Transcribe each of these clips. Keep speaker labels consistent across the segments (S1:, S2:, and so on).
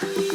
S1: Bye.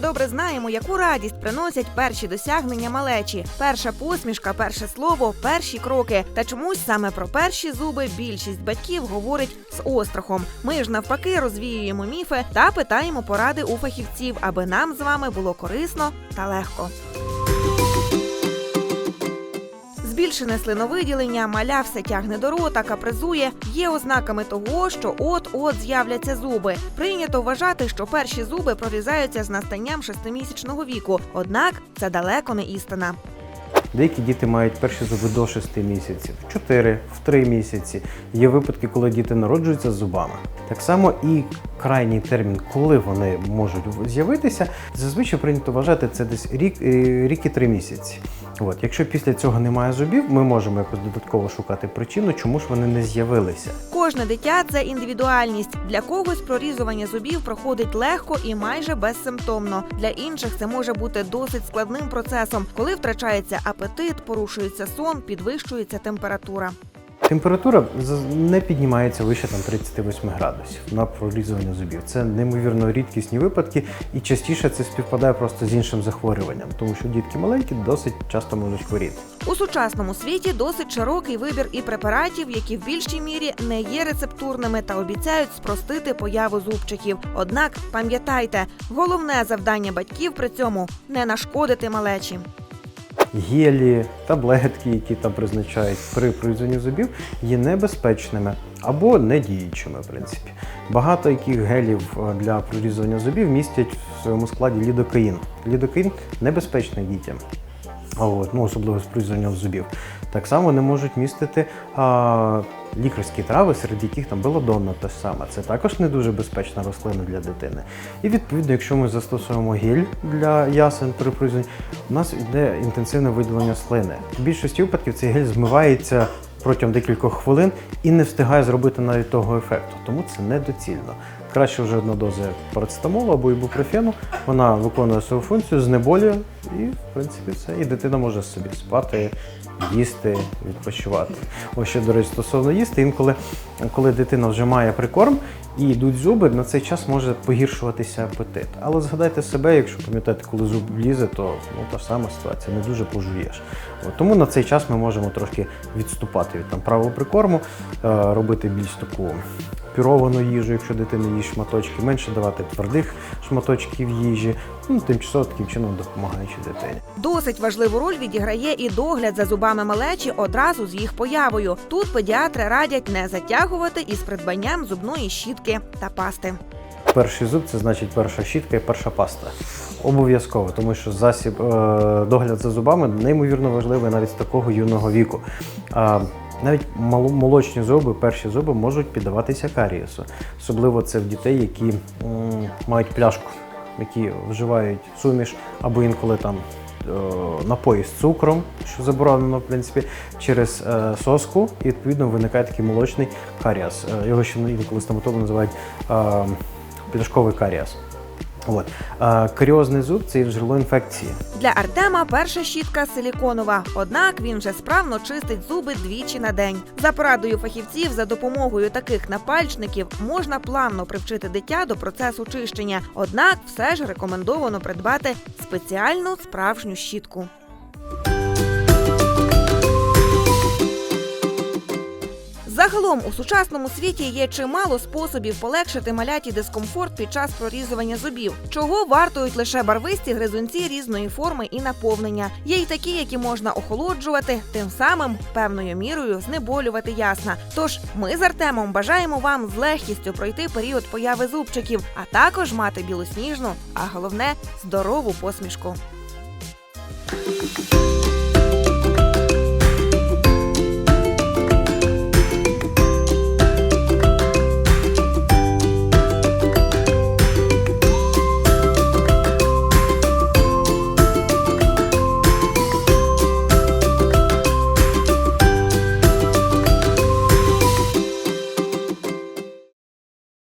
S1: Добре знаємо, яку радість приносять перші досягнення малечі. Перша посмішка, перше слово, перші кроки. Та чомусь саме про перші зуби більшість батьків говорить з острахом. Ми ж навпаки розвіюємо міфи та питаємо поради у фахівців, аби нам з вами було корисно та легко. Збільшене слиновиділення, маля все тягне до рота, капризує, є ознаками того, що от-от з'являться зуби. Прийнято вважати, що перші зуби прорізаються з настанням шестимісячного віку. Однак це далеко не істина.
S2: Деякі діти мають перші зуби до 6 місяців, в 4, в 3 місяці. Є випадки, коли діти народжуються з зубами. Так само і крайній термін, коли вони можуть з'явитися, зазвичай прийнято вважати це десь рік, е, рік і 3 місяці. От, якщо після цього немає зубів, ми можемо якось додатково шукати причину, чому ж вони не з'явилися.
S1: Кожне дитя це індивідуальність. Для когось прорізування зубів проходить легко і майже безсимптомно. Для інших це може бути досить складним процесом, коли втрачається апетит, порушується сон, підвищується температура.
S2: Температура не піднімається вище там 38 градусів на прорізування зубів. Це неймовірно рідкісні випадки, і частіше це співпадає просто з іншим захворюванням, тому що дітки маленькі досить часто можуть хворіти.
S1: У сучасному світі досить широкий вибір і препаратів, які в більшій мірі не є рецептурними та обіцяють спростити появу зубчиків. Однак пам'ятайте, головне завдання батьків при цьому не нашкодити малечі.
S2: Гелі, таблетки, які там призначають при прорізанні зубів, є небезпечними або недіючими, в принципі. Багато яких гелів е, для прорізування зубів містять в своєму складі лідокаїн. Лідокаїн небезпечний дітям. От, ну, особливо з прорізанням зубів. Так само не можуть містити а, лікарські трави, серед яких там белодонна те ж саме. Це також не дуже безпечна рослина для дитини. І відповідно, якщо ми застосуємо гель для ясен при прорізанні, у нас йде інтенсивне виділення слини. В більшості випадків цей гель змивається протягом декількох хвилин і не встигає зробити навіть того ефекту, тому це недоцільно. Краще вже одна доза парацетамолу або ібупрофену. Вона виконує свою функцію, знеболює, і в принципі все. І дитина може собі спати, їсти, відпочивати. Ось ще, до речі, стосовно їсти, інколи, коли дитина вже має прикорм і йдуть зуби, на цей час може погіршуватися апетит. Але згадайте себе, якщо пам'ятаєте, коли зуб влізе, то ну, та сама ситуація, не дуже пожуєш. От, тому на цей час ми можемо трошки відступати від там правого прикорму, е, робити більш таку пюровану їжу, якщо дитина їсть шматочки, менше давати твердих шматочків їжі, ну, тимчасово таким чином допомагаючи дитині.
S1: Досить важливу роль відіграє і догляд за зубами малечі одразу з їх появою. Тут педіатри радять не затягувати із придбанням зубної щітки та пасти.
S2: Перший зуб це значить перша щітка і перша паста. Обов'язково, тому що засіб е, догляд за зубами неймовірно важливий навіть з такого юного віку. Навіть молочні зуби, перші зуби можуть піддаватися карієсу. Особливо це в дітей, які мають пляшку, які вживають суміш або інколи там е, напої з цукром, що заборонено в принципі, через е, соску, і відповідно виникає такий молочний каріас. Е, Його ще інколи стоматологи називають пляшковий каріас. От. Каріозний зуб це джерело інфекції.
S1: Для Артема перша щітка силіконова, однак він вже справно чистить зуби двічі на день. За порадою фахівців, за допомогою таких напальчників можна плавно привчити дитя до процесу чищення. Однак все ж рекомендовано придбати спеціальну справжню щітку. Загалом у сучасному світі є чимало способів полегшити маляті дискомфорт під час прорізування зубів, чого вартують лише барвисті гризунці різної форми і наповнення. Є й такі, які можна охолоджувати, тим самим певною мірою знеболювати ясна. Тож ми з Артемом бажаємо вам з легкістю пройти період появи зубчиків, а також мати білосніжну, а головне здорову посмішку.